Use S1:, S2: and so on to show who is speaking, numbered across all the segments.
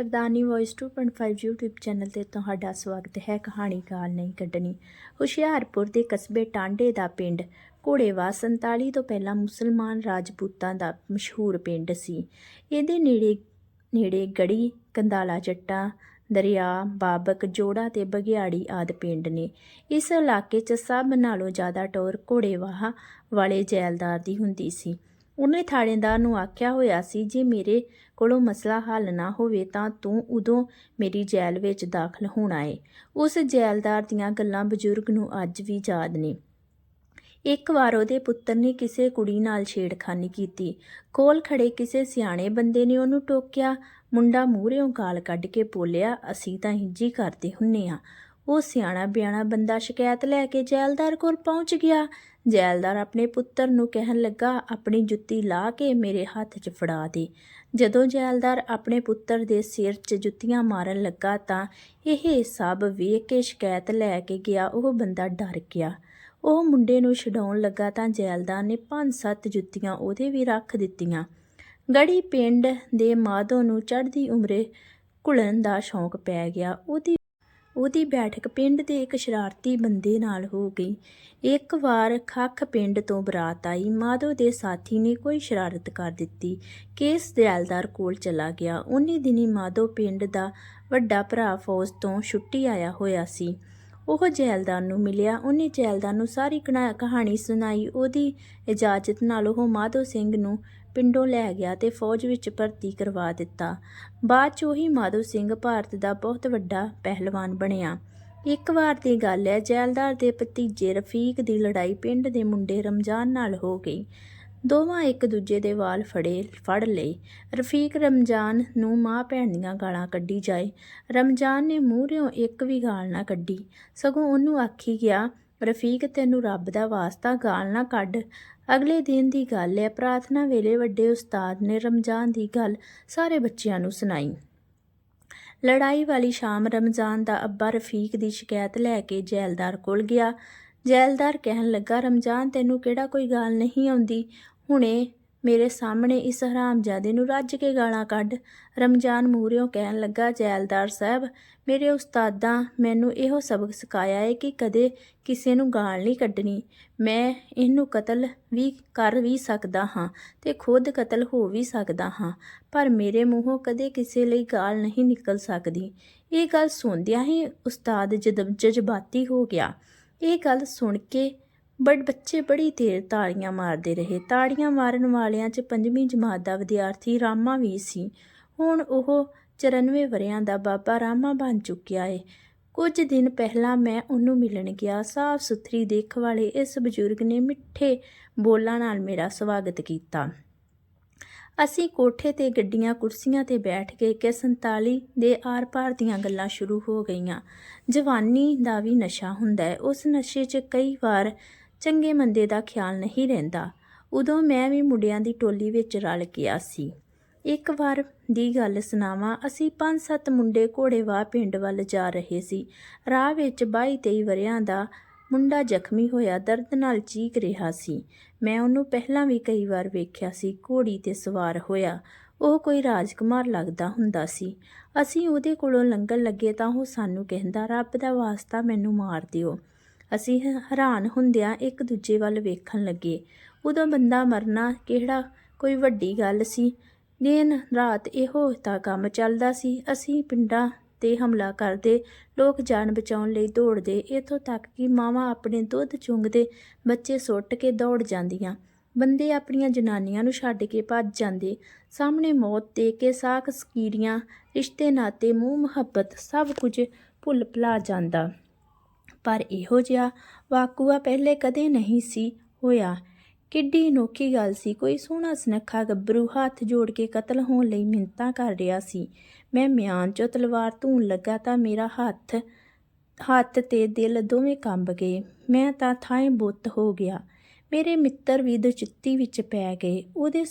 S1: ਸਰਦਾਰਨੀ voice 2.5 YouTube channel ਤੇ ਤੁਹਾਡਾ ਸਵਾਗਤ ਹੈ। ਕਹਾਣੀ ਗਾਲ ਨਹੀਂ ਕੱਢਣੀ। ਹੁਸ਼ਿਆਰਪੁਰ ਦੇ ਕਸਬੇ ਟਾਂਡੇ ਦਾ ਪਿੰਡ ਘੋੜੇਵਾ 47 ਤੋਂ ਪਹਿਲਾਂ ਮੁਸਲਮਾਨ ਰਾਜਪੂਤਾਂ ਦਾ ਮਸ਼ਹੂਰ ਪਿੰਡ ਸੀ। ਇਹਦੇ ਨੇੜੇ ਨੇੜੇ ਗੜੀ, ਕੰਦਾਲਾ ਚੱਟਾ, ਦਰਿਆ, ਬਾਬਕ, ਜੋੜਾ ਤੇ ਬਗਿਆੜੀ ਆਦ ਪਿੰਡ ਨੇ। ਇਸ ਇਲਾਕੇ 'ਚ ਸਭ ਨਾਲੋਂ ਜ਼ਿਆਦਾ ਟੌਰ ਘੋੜੇਵਾਹ ਵਾਲੇ ਜੈਲਦਾਰ ਦੀ ਹੁੰਦੀ ਸੀ। ਉਹਨੇ ਥਾਣੇਦਾਰ ਨੂੰ ਆਖਿਆ ਹੋਇਆ ਸੀ, ਜੇ ਮੇਰੇ ਕੋਲੋਂ ਮਸਲਾ ਹੱਲ ਨਾ ਹੋਵੇ ਤਾਂ ਤੂੰ ਉਦੋਂ ਮੇਰੀ ਜੇਲ੍ਹ ਵਿੱਚ ਦਾਖਲ ਹੋਣਾ ਏ। ਉਸ ਜੈਲਦਾਰ ਦੀਆਂ ਗੱਲਾਂ ਬਜ਼ੁਰਗ ਨੂੰ ਅੱਜ ਵੀ ਯਾਦ ਨੇ। ਇੱਕ ਵਾਰ ਉਹਦੇ ਪੁੱਤਰ ਨੇ ਕਿਸੇ ਕੁੜੀ ਨਾਲ ਛੇੜਖਾਨੀ ਕੀਤੀ। ਕੋਲ ਖੜੇ ਕਿਸੇ ਸਿਆਣੇ ਬੰਦੇ ਨੇ ਉਹਨੂੰ ਟੋਕਿਆ। ਮੁੰਡਾ ਮੂਹਰਿਓਂ ਗਾਲ ਕੱਢ ਕੇ ਬੋਲਿਆ, ਅਸੀਂ ਤਾਂ ਇੰਜੀ ਕਰਦੇ ਹੁੰਨੇ ਆ। ਉਹ ਸਿਆਣਾ ਬਿਆਣਾ ਬੰਦਾ ਸ਼ਿਕਾਇਤ ਲੈ ਕੇ ਜੈਲਦਾਰ ਕੋਲ ਪਹੁੰਚ ਗਿਆ। ਜੈਲਦਾਰ ਆਪਣੇ ਪੁੱਤਰ ਨੂੰ ਕਹਿਣ ਲੱਗਾ, ਆਪਣੀ ਜੁੱਤੀ ਲਾ ਕੇ ਮੇਰੇ ਹੱਥ 'ਚ ਫੜਾ ਦੇ। ਜਦੋਂ ਜੈਲਦਾਰ ਆਪਣੇ ਪੁੱਤਰ ਦੇ ਸਿਰ 'ਚ ਜੁੱਤੀਆਂ ਮਾਰਨ ਲੱਗਾ ਤਾਂ ਇਹ ਸਭ ਵੇਖ ਕੇ ਸ਼ਿਕਾਇਤ ਲੈ ਕੇ ਗਿਆ। ਉਹ ਬੰਦਾ ਡਰ ਗਿਆ। ਉਹ ਮੁੰਡੇ ਨੂੰ ਛਡਾਉਣ ਲੱਗਾ ਤਾਂ ਜੈਲਦਾਰ ਨੇ ਪੰਜ ਸੱਤ ਜੁੱਤੀਆਂ ਉਹਦੇ ਵੀ ਰੱਖ ਦਿੱਤੀਆਂ। ਗੜੀ ਪਿੰਡ ਦੇ ਮਾਧੋ ਨੂੰ ਚੜ੍ਹਦੀ ਉਮਰੇ ਘੁਲਣ ਦਾ ਸ਼ੌਂਕ ਪੈ ਗਿਆ। ਉਹਦੀ ਉਹਦੀ ਬੈਠਕ ਪਿੰਡ ਦੇ ਇੱਕ ਸ਼ਰਾਰਤੀ ਬੰਦੇ ਨਾਲ ਹੋ ਗਈ। ਇੱਕ ਵਾਰ ਖੱਖ ਪਿੰਡ ਤੋਂ ਬਰਾਤ ਆਈ। ਮਾਧੋ ਦੇ ਸਾਥੀ ਨੇ ਕੋਈ ਸ਼ਰਾਰਤ ਕਰ ਦਿੱਤੀ। ਕੇਸ ਦਿਆਲਦਾਰ ਕੋਲ ਚਲਾ ਗਿਆ। ਉਨੀ ਦਿਨੀ ਮਾਧੋ ਪਿੰਡ ਦਾ ਵੱਡਾ ਭਰਾ ਫੌਜ ਤੋਂ ਛੁੱਟੀ ਆਇਆ ਹੋਇਆ ਸੀ। ਉਹ ਜੈਲਦਾਰ ਨੂੰ ਮਿਲਿਆ। ਉਹਨੇ ਜੈਲਦਾਰ ਨੂੰ ਸਾਰੀ ਕਨਾ- ਕਹਾਣੀ ਸੁਣਾਈ। ਉਹਦੀ ਇਜਾਜ਼ਤ ਨਾਲ ਉਹ ਮਾਧੋ ਸਿੰਘ ਨੂੰ ਪਿੰਡੋਂ ਲੈ ਗਿਆ ਤੇ ਫੌਜ ਵਿੱਚ ਭਰਤੀ ਕਰਵਾ ਦਿੱਤਾ। ਬਾਅਦ ਚ ਉਹੀ ਮਾਧੋ ਸਿੰਘ ਭਾਰਤ ਦਾ ਬਹੁਤ ਵੱਡਾ ਪਹਿਲਵਾਨ ਬਣਿਆ। ਇੱਕ ਵਾਰ ਦੀ ਗੱਲ ਹੈ, ਜੈਲਦਾਰ ਦੇ ਭਤੀਜੇ ਰਫੀਕ ਦੀ ਲੜਾਈ ਪਿੰਡ ਦੇ ਮੁੰਡੇ ਰਮਜ਼ਾਨ ਨਾਲ ਹੋ ਗਈ। ਦੋਵਾਂ ਇੱਕ ਦੂਜੇ ਦੇ ਵਾਲ ਫੜੇ, ਫੜ ਲਏ। ਰਫੀਕ ਰਮਜ਼ਾਨ ਨੂੰ ਮਾਂ ਭੈਣ ਦੀਆਂ ਗਾਲਾਂ ਕੱਢੀ ਜਾਏ। ਰਮਜ਼ਾਨ ਨੇ ਮੂਹਰਿਓਂ ਇੱਕ ਵੀ ਗਾਲ ਨਾ ਕੱਢੀ। ਸਗੋਂ ਉਹਨੂੰ ਆਖੀ ਗਿਆ, ਰਫੀਕ, ਤੈਨੂੰ ਰੱਬ ਦਾ ਵਾਸਤਾ ਗਾਲ ਨਾ ਕੱਢ। ਅਗਲੇ ਦਿਨ ਦੀ ਗੱਲ ਹੈ ਪ੍ਰਾਰਥਨਾ ਵੇਲੇ ਵੱਡੇ ਉਸਤਾਦ ਨੇ ਰਮਜ਼ਾਨ ਦੀ ਗੱਲ ਸਾਰੇ ਬੱਚਿਆਂ ਨੂੰ ਸੁਣਾਈ। ਲੜਾਈ ਵਾਲੀ ਸ਼ਾਮ ਰਮਜ਼ਾਨ ਦਾ ਅੱਬਾ ਰਫੀਕ ਦੀ ਸ਼ਿਕਾਇਤ ਲੈ ਕੇ ਜੈਲਦਾਰ ਕੋਲ ਗਿਆ। ਜੈਲਦਾਰ ਕਹਿਣ ਲੱਗਾ, ਰਮਜ਼ਾਨ ਤੈਨੂੰ ਕਿਹੜਾ ਕੋਈ ਗਾਲ ਨਹੀਂ ਆਉਂਦੀ? ਹੁਣੇ ਮੇਰੇ ਸਾਹਮਣੇ ਇਸ ਹਰਾਮਜ਼ਾਦੇ ਨੂੰ ਰੱਜ ਕੇ ਗਾਲਾਂ ਕੱਢ। ਰਮਜ਼ਾਨ ਮੂਹਰਿਓਂ ਕਹਿਣ ਲੱਗਾ, ਜੈਲਦਾਰ ਸਾਹਿਬ, ਮੇਰੇ ਉਸਤਾਦਾਂ ਮੈਨੂੰ ਇਹੋ ਸਬਕ ਸਿਖਾਇਆ ਹੈ ਕਿ ਕਦੇ ਕਿਸੇ ਨੂੰ ਗਾਲ ਨਹੀਂ ਕੱਢਣੀ। ਮੈਂ ਇਹਨੂੰ ਕਤਲ ਵੀ ਕਰ ਵੀ ਸਕਦਾ ਹਾਂ ਤੇ ਖੁਦ ਕਤਲ ਹੋ ਵੀ ਸਕਦਾ ਹਾਂ, ਪਰ ਮੇਰੇ ਮੂੰਹੋਂ ਕਦੇ ਕਿਸੇ ਲਈ ਗਾਲ ਨਹੀਂ ਨਿਕਲ ਸਕਦੀ। ਇਹ ਗੱਲ ਸੁਣਦਿਆਂ ਹੀ ਉਸਤਾਦ ਜਜ਼ਬਾਤੀ ਹੋ ਗਿਆ। ਇਹ ਗੱਲ ਸੁਣ ਕੇ ਬੜ ਬੱਚੇ ਬੜੀ ਦੇਰ ਤਾੜੀਆਂ ਮਾਰਦੇ ਰਹੇ। ਤਾੜੀਆਂ ਮਾਰਨ ਵਾਲਿਆਂ 'ਚ ਪੰਜਵੀਂ ਜਮਾਤ ਦਾ ਵਿਦਿਆਰਥੀ ਰਾਮਾ ਵੀ ਸੀ। ਹੁਣ ਉਹ 94 ਵਰਿਆਂ ਦਾ ਬਾਬਾ ਰਾਮਾ ਬਣ ਚੁੱਕਿਆ ਏ। ਕੁਝ ਦਿਨ ਪਹਿਲਾਂ ਮੈਂ ਉਹਨੂੰ ਮਿਲਣ ਗਿਆ। ਸਾਫ਼ ਸੁਥਰੀ ਦੇਖ ਵਾਲੇ ਇਸ ਬਜ਼ੁਰਗ ਨੇ ਮਿੱਠੇ ਬੋਲਾਂ ਨਾਲ ਮੇਰਾ ਸਵਾਗਤ ਕੀਤਾ। ਅਸੀਂ ਕੋਠੇ ਤੇ ਗੱਡੀਆਂ, ਕੁਰਸੀਆਂ ਤੇ ਬੈਠ ਕੇ ਕਿ 47 ਦੇ ਆਰ-ਪਾਰ ਦੀਆਂ ਗੱਲਾਂ ਸ਼ੁਰੂ ਹੋ ਗਈਆਂ। ਜਵਾਨੀ ਦਾ ਵੀ ਨਸ਼ਾ ਹੁੰਦਾ ਹੈ। ਉਸ ਨਸ਼ੇ 'ਚ ਕਈ ਵਾਰ ਚੰਗੇ ਮੰਦੇ ਦਾ ਖਿਆਲ ਨਹੀਂ ਰਹਿੰਦਾ। ਉਦੋਂ ਮੈਂ ਵੀ ਮੁੰਡਿਆਂ ਦੀ ਟੋਲੀ ਵਿੱਚ ਰਲ ਗਿਆ ਸੀ। ਇੱਕ ਵਾਰ ਦੀ ਗੱਲ ਸੁਣਾਵਾਂ, ਅਸੀਂ ਪੰਜ ਸੱਤ ਮੁੰਡੇ ਘੋੜੇਵਾਹ ਪਿੰਡ ਵੱਲ ਜਾ ਰਹੇ ਸੀ। ਰਾਹ ਵਿੱਚ 22 23 ਵਰਿਆਂ ਦਾ ਮੁੰਡਾ ਜ਼ਖਮੀ ਹੋਇਆ, ਦਰਦ ਨਾਲ ਚੀਕ ਰਿਹਾ ਸੀ। ਮੈਂ ਉਹਨੂੰ ਪਹਿਲਾਂ ਵੀ ਕਈ ਵਾਰ ਵੇਖਿਆ ਸੀ, ਘੋੜੀ ਤੇ ਸਵਾਰ ਹੋਇਆ। ਉਹ ਕੋਈ ਰਾਜਕੁਮਾਰ ਲੱਗਦਾ ਹੁੰਦਾ ਸੀ। ਅਸੀਂ ਉਹਦੇ ਕੋਲੋਂ ਲੰਘਣ ਲੱਗੇ ਤਾਂ ਉਹ ਸਾਨੂੰ ਕਹਿੰਦਾ, ਰੱਬ ਦਾ ਵਾਸਤਾ ਮੈਨੂੰ ਮਾਰ ਦਿਓ। ਅਸੀਂ ਹੈਰਾਨ ਹੁੰਦਿਆਂ ਇੱਕ ਦੂਜੇ ਵੱਲ ਵੇਖਣ ਲੱਗੇ। ਉਦੋਂ ਬੰਦਾ ਮਰਨਾ ਕਿਹੜਾ ਕੋਈ ਵੱਡੀ ਗੱਲ ਸੀ। ਦਿਨ ਰਾਤ ਇਹੋ ਤਾਂ ਕੰਮ ਚੱਲਦਾ ਸੀ। ਅਸੀਂ ਪਿੰਡਾਂ ਤੇ ਹਮਲਾ ਕਰਦੇ ਲੋਕ ਜਾਨ ਬਚਾਉਣ ਲਈ ਦੌੜਦੇ। ਇੱਥੋਂ ਤੱਕ ਕਿ ਮਾਵਾਂ ਆਪਣੇ ਦੁੱਧ ਚੁੰਗਦੇ ਬੱਚੇ ਸੁੱਟ ਕੇ ਦੌੜ ਜਾਂਦੀਆਂ। ਬੰਦੇ ਆਪਣੀਆਂ ਜਨਾਨੀਆਂ ਨੂੰ ਛੱਡ ਕੇ ਭੱਜ ਜਾਂਦੇ। ਸਾਹਮਣੇ ਮੌਤ ਦੇ ਕੇ ਸਾਖ ਸਕੀਰੀਆਂ ਰਿਸ਼ਤੇ, ਨਾਤੇ, ਮੂੰਹ, ਮੁਹੱਬਤ ਸਭ ਕੁਝ ਭੁੱਲ ਭੁਲਾ ਜਾਂਦਾ। ਪਰ ਇਹੋ ਜਿਹਾ ਵਾਕੂਆ ਪਹਿਲੇ ਕਦੇ ਨਹੀਂ ਸੀ ਹੋਇਆ। ਕਿੱਡੀ ਅਨੋਖੀ ਗੱਲ ਸੀ। ਕੋਈ ਸੋਹਣਾ ਸੁਨੱਖਾ ਗੱਭਰੂ ਹੱਥ ਜੋੜ ਕੇ ਕਤਲ ਹੋਣ ਲਈ ਮਿੰਨਤਾਂ ਕਰ ਰਿਹਾ ਸੀ। ਮੈਂ ਮਿਆਨ ਚੋਂ ਤਲਵਾਰ ਧੂਣ ਲੱਗਾ ਤਾਂ ਮੇਰਾ ਹੱਥ ਹੱਥ ਤੇ ਦਿਲ ਦੋਵੇਂ ਕੰਬ ਗਏ। ਮੈਂ ਤਾਂ ਥਾਂ ਬੁੱਤ ਹੋ ਗਿਆ। ਮੇਰੇ ਮਿੱਤਰ ਵੀ ਦੁਚਿੱਤੀ ਵਿੱਚ ਪੈ ਗਏ। ਉਹਦੇ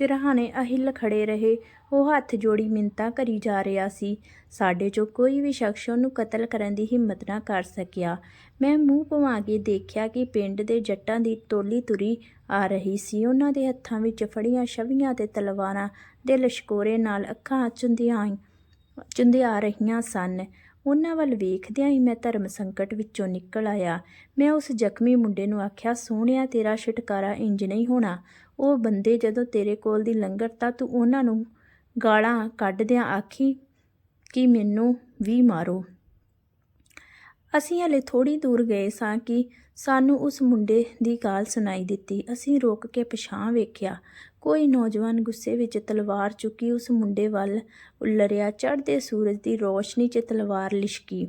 S1: ਸਿਰਹਾਣੇ ਅਹਿਲ ਖੜੇ ਰਹੇ। ਉਹ ਹੱਥ ਜੋੜੀ ਮਿੰਤਾ ਕਰੀ ਜਾ ਰਿਹਾ ਸੀ। ਸਾਡੇ ਚੋਂ ਕੋਈ ਵੀ ਸ਼ਖਸ ਉਹਨੂੰ ਕਤਲ ਕਰਨ ਦੀ ਹਿੰਮਤ ਨਾ ਕਰ ਸਕਿਆ। ਮੈਂ ਮੂੰਹ ਭਵਾ ਕੇ ਦੇਖਿਆ ਕਿ ਪਿੰਡ ਦੇ ਜੱਟਾਂ ਦੀ ਟੋਲੀ ਤੁਰੀ ਆ ਰਹੀ ਸੀ। ਉਹਨਾਂ ਦੇ ਹੱਥਾਂ ਵਿੱਚ ਫੜੀਆਂ ਛਵੀਆਂ ਤੇ ਤਲਵਾਰਾਂ ਦੇ ਲਸ਼ਕੋਰੇ ਨਾਲ ਅੱਖਾਂ ਚੁੰਦੀਆਂ ਚੁੰਦਿਆ ਰਹੀਆਂ ਸਨ। ਉਹਨਾਂ ਵੱਲ ਵੇਖਦਿਆਂ ਹੀ ਮੈਂ ਧਰਮ ਸੰਕਟ ਵਿੱਚੋਂ ਨਿਕਲ ਆਇਆ। ਮੈਂ ਉਸ ਜ਼ਖਮੀ ਮੁੰਡੇ ਨੂੰ ਆਖਿਆ, ਸੋਹਣਿਆ, ਤੇਰਾ ਛੁਟਕਾਰਾ ਇੰਜ ਨਹੀਂ ਹੋਣਾ। ਉਹ ਬੰਦੇ ਜਦੋਂ ਤੇਰੇ ਕੋਲ ਦੀ ਲੰਗਰ ਤਾਂ ਤੂੰ ਉਹਨਾਂ ਨੂੰ ਗਾਲਾਂ ਕੱਢਦਿਆਂ ਆਖੀ ਕਿ ਮੈਨੂੰ ਵੀ ਮਾਰੋ। ਅਸੀਂ ਹਲੇ ਥੋੜੀ ਦੂਰ ਗਏ ਸਾਂ ਕਿ ਸਾਨੂੰ ਉਸ ਮੁੰਡੇ ਦੀ ਗਾਲ ਸੁਣਾਈ ਦਿੱਤੀ। ਅਸੀਂ ਰੁਕ ਕੇ ਪਛਾਣ ਵੇਖਿਆ। ਕੋਈ ਨੌਜਵਾਨ ਗੁੱਸੇ ਵਿੱਚ ਤਲਵਾਰ ਚੁੱਕੀ ਉਸ ਮੁੰਡੇ ਵੱਲ ਉਲਰਿਆ। ਚੜ੍ਹਦੇ ਸੂਰਜ ਦੀ ਰੋਸ਼ਨੀ 'ਚ ਤਲਵਾਰ ਲਿਸ਼ਕੀ।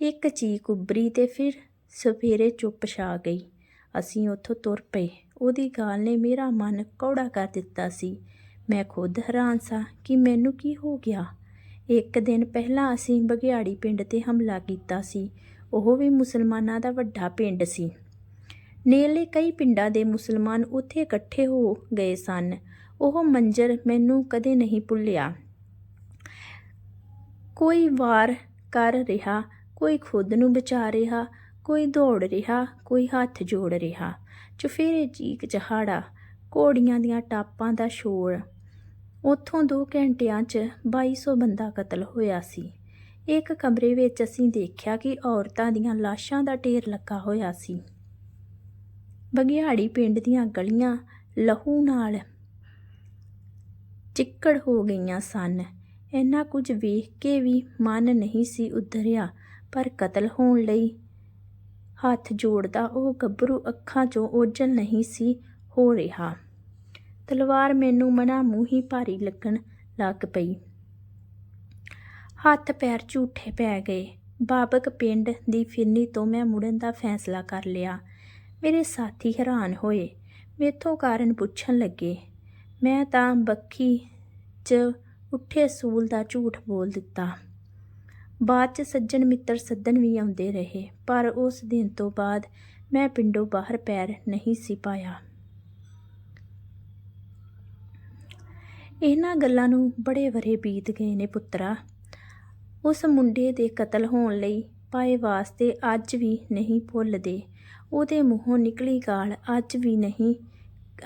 S1: ਇੱਕ ਚੀਕ ਉੱਭਰੀ ਤੇ ਫਿਰ ਸਵੇਰੇ ਚੁੱਪ ਛਾ ਗਈ। ਅਸੀਂ ਉੱਥੋਂ ਤੁਰ ਪਏ। ਉਹਦੀ ਗਾਲ ਨੇ ਮੇਰਾ ਮਨ ਕੌੜਾ ਕਰ ਦਿੱਤਾ ਸੀ। ਮੈਂ ਖੁਦ ਹੈਰਾਨ ਸਾਂ ਕਿ ਮੈਨੂੰ ਕੀ ਹੋ ਗਿਆ। ਇੱਕ ਦਿਨ ਪਹਿਲਾਂ ਅਸੀਂ ਬਗਿਆੜੀ ਪਿੰਡ ਤੇ ਹਮਲਾ ਕੀਤਾ ਸੀ। ਉਹ ਵੀ ਮੁਸਲਮਾਨਾਂ ਦਾ ਵੱਡਾ ਪਿੰਡ ਸੀ। ਨੇਲੇ ਕਈ ਪਿੰਡਾਂ ਦੇ ਮੁਸਲਮਾਨ ਉੱਥੇ ਇਕੱਠੇ ਹੋ ਗਏ ਸਨ। ਉਹ ਮੰਜ਼ਰ ਮੈਨੂੰ ਕਦੇ ਨਹੀਂ ਭੁੱਲਿਆ। ਕੋਈ ਵਾਰ ਕਰ ਰਿਹਾ, ਕੋਈ ਖੁਦ ਨੂੰ ਬਚਾ ਰਿਹਾ, ਕੋਈ ਦੌੜ ਰਿਹਾ, ਕੋਈ ਹੱਥ ਜੋੜ ਰਿਹਾ। ਚੁਫੇਰੇ ਚੀਕ ਚਹਾੜਾ, ਘੋੜੀਆਂ ਦੀਆਂ ਟਾਪਾਂ ਦਾ ਸ਼ੋਰ। ਉੱਥੋਂ 2 ਘੰਟਿਆਂ 'ਚ 2200 ਬੰਦਾ ਕਤਲ ਹੋਇਆ ਸੀ। ਇੱਕ ਕਮਰੇ ਵਿੱਚ ਅਸੀਂ ਦੇਖਿਆ ਕਿ ਔਰਤਾਂ ਦੀਆਂ ਲਾਸ਼ਾਂ ਦਾ ਢੇਰ ਲੱਗਾ ਹੋਇਆ ਸੀ। ਬਗਿਆੜੀ ਪਿੰਡ ਦੀਆਂ ਗਲੀਆਂ ਲਹੂ ਨਾਲ ਚਿੱਕੜ ਹੋ ਗਈਆਂ ਸਨ। ਇੰਨਾ ਕੁਝ ਵੇਖ ਕੇ ਵੀ ਮਨ ਨਹੀਂ ਸੀ ਉਧਰਿਆ, ਪਰ ਕਤਲ ਹੋਣ ਲਈ ਹੱਥ ਜੋੜਦਾ, ਉਹ ਗੱਭਰੂ ਅੱਖਾਂ 'ਚੋਂ ਓਝਲ ਨਹੀਂ ਸੀ ਹੋ ਰਿਹਾ। ਤਲਵਾਰ ਮੈਨੂੰ ਮਨਾਂ ਮੂੰਹ ਹੀ ਭਾਰੀ ਲੱਗਣ ਲੱਗ ਪਈ। ਹੱਥ ਪੈਰ ਝੂਠੇ ਪੈ ਗਏ। ਬਾਬਕ ਪਿੰਡ ਦੀ ਫਿਰਨੀ ਤੋਂ ਮੈਂ ਮੁੜਨ ਦਾ ਫੈਸਲਾ ਕਰ ਲਿਆ। ਮੇਰੇ ਸਾਥੀ ਹੈਰਾਨ ਹੋਏ। ਮੇਥੋਂ ਕਾਰਨ ਪੁੱਛਣ ਲੱਗੇ। ਮੈਂ ਤਾਂ ਬੱਖੀ 'ਚ ਉੱਠੇ ਅਸੂਲ ਦਾ ਝੂਠ ਬੋਲ ਦਿੱਤਾ। ਬਾਅਦ 'ਚ ਸੱਜਣ ਮਿੱਤਰ ਸੱਦਣ ਵੀ ਆਉਂਦੇ ਰਹੇ, ਪਰ ਉਸ ਦਿਨ ਤੋਂ ਬਾਅਦ ਮੈਂ ਪਿੰਡੋਂ ਬਾਹਰ ਪੈਰ ਨਹੀਂ ਸੀ ਪਾਇਆ। ਇਹਨਾਂ ਗੱਲਾਂ ਨੂੰ ਬੜੇ ਵਰੇ ਬੀਤ ਗਏ ਨੇ ਪੁੱਤਰਾ। ਉਸ ਮੁੰਡੇ ਦੇ ਕਤਲ ਹੋਣ ਲਈ ਪਾਏ ਵਾਸਤੇ ਅੱਜ ਵੀ ਨਹੀਂ ਭੁੱਲਦੇ। ਉਹਦੇ ਮੂੰਹੋਂ ਨਿਕਲੀ ਗਾਲ ਅੱਜ ਵੀ ਨਹੀਂ,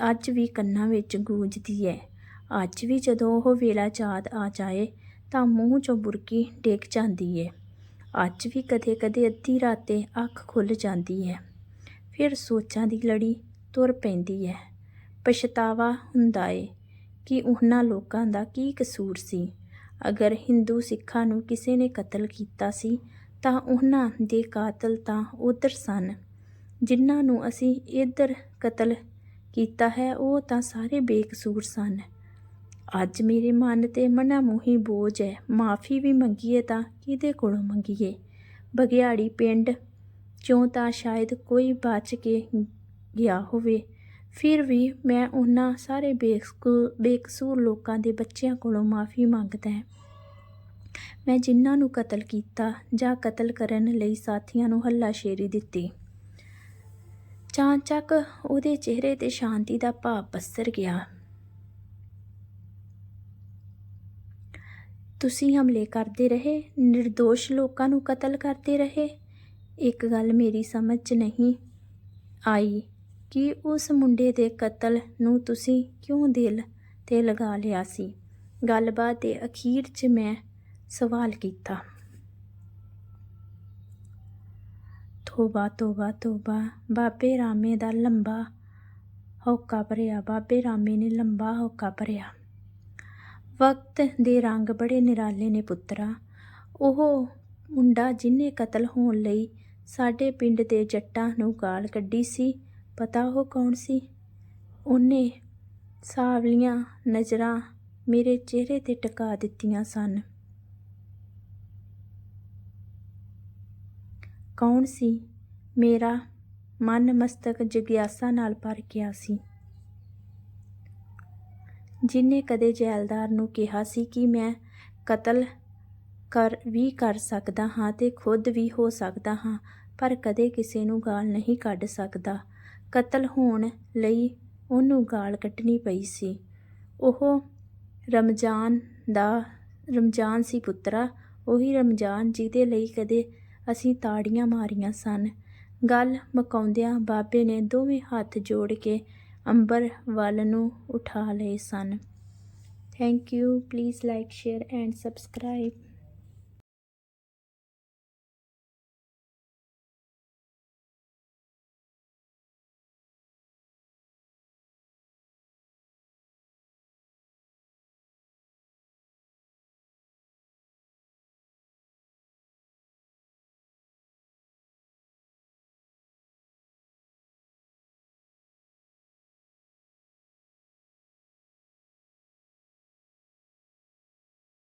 S1: ਅੱਜ ਵੀ ਕੰਨਾਂ ਵਿੱਚ ਗੂੰਜਦੀ ਹੈ ਅੱਜ ਵੀ ਜਦੋਂ ਉਹ ਵੇਲਾ ਯਾਦ ਆ ਜਾਏ ਤਾਂ ਮੂੰਹ 'ਚੋਂ ਬੁਰਕੀ ਡਿੱਗ ਜਾਂਦੀ ਹੈ ਅੱਜ ਵੀ ਕਦੇ-ਕਦੇ ਅੱਧੀ ਰਾਤੇ ਅੱਖ ਖੁੱਲ ਜਾਂਦੀ ਹੈ ਫਿਰ ਸੋਚਾਂ ਦੀ ਲੜੀ ਤੁਰ ਪੈਂਦੀ ਹੈ ਪਛਤਾਵਾ ਹੁੰਦਾ ਏ ਕਿ ਉਹਨਾਂ ਲੋਕਾਂ ਦਾ ਕੀ ਕਸੂਰ ਸੀ। ਅਗਰ ਹਿੰਦੂ ਸਿੱਖਾਂ ਨੂੰ ਕਿਸੇ ਨੇ ਕਤਲ ਕੀਤਾ ਸੀ, ਤਾਂ ਉਹਨਾਂ ਦੇ ਕਾਤਲ ਤਾਂ ਉਧਰ ਸਨ। ਜਿਨ੍ਹਾਂ ਨੂੰ ਅਸੀਂ ਇੱਧਰ ਕਤਲ ਕੀਤਾ ਹੈ, ਉਹ ਤਾਂ ਸਾਰੇ ਬੇਕਸੂਰ ਸਨ। ਅੱਜ ਮੇਰੇ ਮਨ ਤੇ ਮਨਾ ਮੂੰਹੀ ਬੋਝ ਹੈ ਮਾਫੀ ਵੀ ਮੰਗੀਏ ਤਾਂ ਕਿਹਦੇ ਕੋਲੋਂ ਮੰਗੀਏ? ਬਗਿਆੜੀ ਪਿੰਡ ਚੋਂ ਤਾਂ ਸ਼ਾਇਦ ਕੋਈ ਬਚ ਕੇ ਗਿਆ ਹੋਵੇ। ਫਿਰ ਵੀ ਮੈਂ ਉਹਨਾਂ ਸਾਰੇ ਬੇਕਸੂਰ ਬੇਕਸੂਰ ਲੋਕਾਂ ਦੇ ਬੱਚਿਆਂ ਕੋਲੋਂ ਮਾਫੀ ਮੰਗਦਾ ਹਾਂ ਮੈਂ ਜਿਨ੍ਹਾਂ ਨੂੰ ਕਤਲ ਕੀਤਾ ਜਾਂ ਕਤਲ ਕਰਨ ਲਈ ਸਾਥੀਆਂ ਨੂੰ ਹੱਲਾਸ਼ੇਰੀ ਦਿੱਤੀ। ਚਾਂਚੱਕ ਉਹਦੇ ਚਿਹਰੇ ਤੇ ਸ਼ਾਂਤੀ ਦਾ ਭਾਵ ਪਸਰ ਗਿਆ। ਤੁਸੀਂ ਹਮਲੇ ਕਰਦੇ ਰਹੇ નિર્ਦੋਸ਼ ਲੋਕਾਂ ਨੂੰ ਕਤਲ ਕਰਦੇ ਰਹੇ? ਇੱਕ ਗੱਲ ਮੇਰੀ ਸਮਝ 'ਚ ਨਹੀਂ ਆਈ ਕਿ ਉਸ ਮੁੰਡੇ ਦੇ ਕਤਲ ਨੂੰ ਤੁਸੀਂ ਕਿਉਂ ਦਿਲ ਤੇ ਲਗਾ ਲਿਆ ਸੀ? ਗੱਲਬਾਤ ਦੇ ਅਖੀਰ 'ਚ ਮੈਂ ਸਵਾਲ ਕੀਤਾ। ਤੋਬਾ ਤੋਬਾ ਤੋਬਾ, ਬਾਬੇ ਰਾਮੇ ਦਾ ਲੰਬਾ ਹੌਕਾ ਭਰਿਆ, ਬਾਬੇ ਰਾਮੇ ਨੇ ਲੰਬਾ ਹੌਕਾ ਭਰਿਆ। ਵਕਤ ਦੇ ਰੰਗ ਬੜੇ ਨਿਰਾਲੇ ਨੇ ਪੁੱਤਰਾ। ਉਹ ਮੁੰਡਾ ਜਿਨੇ ਕਤਲ ਹੋਣ ਲਈ ਸਾਡੇ ਪਿੰਡ ਦੇ ਜੱਟਾਂ ਨੂੰ ਗਾਲ ਕੱਢੀ ਸੀ, ਪਤਾ ਉਹ ਕੌਣ ਸੀ? ਉਹਨੇ ਸਾਵਲੀਆਂ ਨਜ਼ਰਾਂ ਮੇਰੇ ਚਿਹਰੇ ਤੇ ਟਿਕਾ ਦਿੱਤੀਆਂ ਸਨ। ਕੌਣ ਸੀ? ਮੇਰਾ ਮਨ ਮਸਤਕ ਜਿਗਿਆਸਾ ਨਾਲ ਭਰ ਗਿਆ ਸੀ। ਜਿਨੇ ਕਦੇ ਜੈਲਦਾਰ ਨੂੰ ਕਿਹਾ ਸੀ ਕਿ ਮੈਂ ਕਤਲ ਕਰ ਵੀ ਕਰ ਸਕਦਾ ਹਾਂ ਤੇ ਖੁਦ ਵੀ ਹੋ ਸਕਦਾ ਹਾਂ, ਪਰ ਕਦੇ ਕਿਸੇ ਨੂੰ ਗਾਲ ਨਹੀਂ ਕੱਢ ਸਕਦਾ। ਕਤਲ ਹੋਣ ਲਈ ਉਹਨੂੰ ਗਾਲ ਕੱਢਣੀ ਪਈ ਸੀ। ਉਹ ਰਮਜ਼ਾਨ ਦਾ, ਰਮਜ਼ਾਨ ਸੀ ਪੁੱਤਰਾ, ਉਹੀ ਰਮਜ਼ਾਨ ਜਿਹਦੇ ਲਈ ਕਦੇ ਅਸੀਂ ਤਾੜੀਆਂ ਮਾਰੀਆਂ ਸਨ। ਗੱਲ ਮਕਾਉਂਦਿਆਂ ਬਾਬੇ ਨੇ ਦੋਵੇਂ ਹੱਥ ਜੋੜ ਕੇ ਅੰਬਰ ਵੱਲ ਨੂੰ ਉਠਾ ਲਏ ਸਨ। Thank you please like share and subscribe